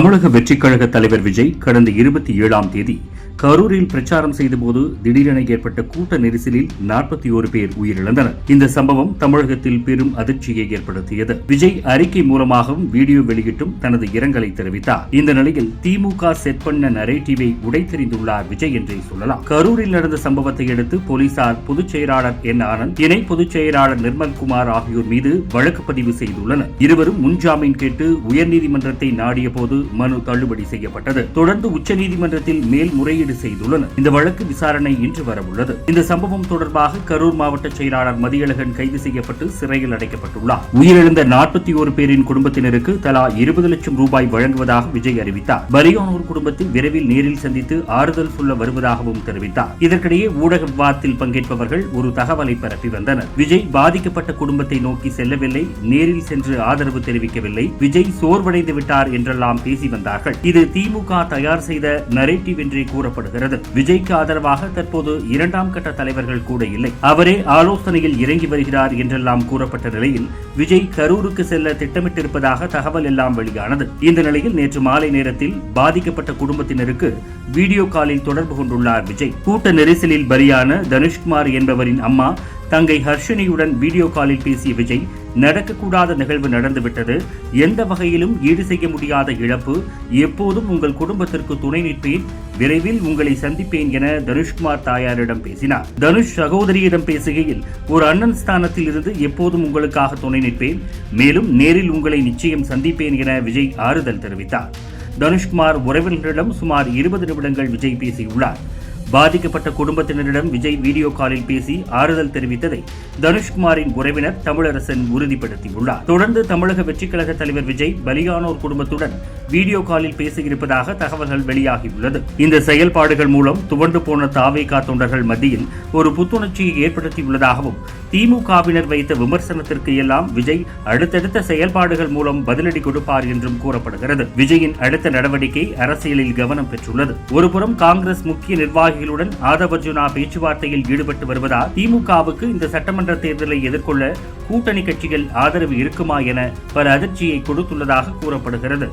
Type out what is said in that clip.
தமிழக வெற்றிக் கழக தலைவர் விஜய் கடந்த இருபத்தி ஏழாம் தேதி கரூரில் பிரச்சாரம் செய்தபோது திடீரென ஏற்பட்ட கூட்ட நெரிசலில் நாற்பத்தி ஒரு பேர் உயிரிழந்தனர். இந்த சம்பவம் தமிழகத்தில் பெரும் அதிர்ச்சியை ஏற்படுத்தியது. விஜய் அறிக்கை மூலமாகவும் வீடியோ வெளியிட்டும் தனது இரங்கலை தெரிவித்தார். இந்த நிலையில் திமுக செட் பண்ண நரேட்டிவை உடைத்தெறிந்துள்ளார் விஜய் என்றே சொல்லலாம். கரூரில் நடந்த சம்பவத்தை அடுத்து போலீசார் பொதுச் செயலாளர் என் ஆனந்த் இணை பொதுச் செயலாளர் நிர்மல்குமார் ஆகியோர் மீது வழக்கு பதிவு செய்துள்ளனர். இருவரும் முன்ஜாமீன் கேட்டு உயர்நீதிமன்றத்தை நாடிய போது மனு தள்ளுபடி செய்யப்பட்டது. தொடர்ந்து உச்சநீதிமன்றத்தில் மேல்முறையீடு செய்துள்ளனர் இந்த வழக்கு விசாரணை இன்று வரவுள்ளது. இந்த சம்பவம் தொடர்பாக கரூர் மாவட்ட செயலாளர் மதியழகன் கைது செய்யப்பட்டு சிறையில் அடைக்கப்பட்டுள்ளார். உயிரிழந்த நாற்பத்தி ஒரு பேரின் குடும்பத்தினருக்கு தலா இருபது லட்சம் ரூபாய் வழங்குவதாக விஜய் அறிவித்தார். பரியானூர் குடும்பத்தை விரைவில் நேரில் சந்தித்து ஆறுதல் சொல்ல வருவதாகவும் தெரிவித்தார். இதற்கிடையே ஊடக விவாதத்தில் பங்கேற்பவர்கள் ஒரு தகவலை பரப்பி வந்தனர். விஜய் பாதிக்கப்பட்ட குடும்பத்தை நோக்கி செல்லவில்லை நேரில் சென்று ஆதரவு தெரிவிக்கவில்லை விஜய் சோர்வடைந்து விட்டார் என்றெல்லாம் பேசி வந்தார்கள். இது திமுக தயார் செய்த நரேட்டிவ் என்றே கூறப்படுகிறது விஜய்க்கு ஆதரவாக தற்போது இரண்டாம் கட்ட தலைவர்கள் கூட இல்லை. அவரே ஆலோசனையில் இறங்கி வருகிறார் என்றெல்லாம் கூறப்பட்ட நிலையில் விஜய் கரூருக்கு செல்ல திட்டமிட்டிருப்பதாக தகவல் எல்லாம் வெளியானது. இந்த நிலையில் நேற்று மாலை நேரத்தில் பாதிக்கப்பட்ட குடும்பத்தினருக்கு வீடியோ காலில் தொடர்பு கொண்டுள்ளார் விஜய். கூட்ட நெரிசலில் பலியான தனுஷ்குமார் என்பவரின் அம்மா தங்கை ஹர்ஷினியுடன் வீடியோ காலில் பேசிய விஜய் நடக்கக்கூடாத நிகழ்வு நடந்துவிட்டது. எந்த வகையிலும் ஈடு செய்ய முடியாத இழப்பு. எப்போதும் உங்கள் குடும்பத்திற்கு துணை நிற்பேன் விரைவில் உங்களை சந்திப்பேன் என தனுஷ்குமார் தாயாரிடம் பேசினார். தனுஷ் சகோதரியிடம் பேசுகையில் ஒரு அண்ணன் ஸ்தானத்தில் இருந்து எப்போதும் உங்களுக்காக துணை நிற்பேன். மேலும் நேரில் உங்களை நிச்சயம் சந்திப்பேன் என விஜய் ஆறுதல் தெரிவித்தார். தனுஷ்குமார் உறவினர்களிடம் சுமார் இருபது நிமிடங்கள் விஜய் பேசியுள்ளார். பாதிக்கப்பட்ட குடும்பத்தினரிடம் விஜய் வீடியோ காலில் பேசி ஆறுதல் தெரிவித்ததை தனுஷ்குமாரின் உறவினர் தமிழரசன் உறுதிப்படுத்தியுள்ளார். தொடர்ந்து தமிழக வெற்றிக் கழக தலைவர் விஜய் பலியானோர் குடும்பத்துடன் வீடியோ காலில் பேசியிருப்பதாக தகவல்கள் வெளியாகியுள்ளது. இந்த செயல்பாடுகள் மூலம் துவண்டு போன தாவேகா தொண்டர்கள் மத்தியில் ஒரு புத்துணர்ச்சியை ஏற்படுத்தியுள்ளதாகவும் திமுகவினர் வைத்த விமர்சனத்திற்கு எல்லாம் விஜய் அடுத்தடுத்த செயல்பாடுகள் மூலம் பதிலடி கொடுப்பார் என்றும் கூறப்படுகிறது. விஜயின் அடுத்த நடவடிக்கை அரசியலில் கவனம் பெற்றுள்ளது. ஒருபுறம் காங்கிரஸ் முக்கிய நிர்வாகிகளுடன் ஆதவர்ஜுனா பேச்சுவார்த்தையில் ஈடுபட்டு வருவதால் திமுகவுக்கு இந்த சட்டமன்ற தேர்தலை எதிர்கொள்ள கூட்டணி கட்சிகள் ஆதரவு இருக்குமா என பல அதிர்ச்சியை கொடுத்துள்ளதாக கூறப்படுகிறது.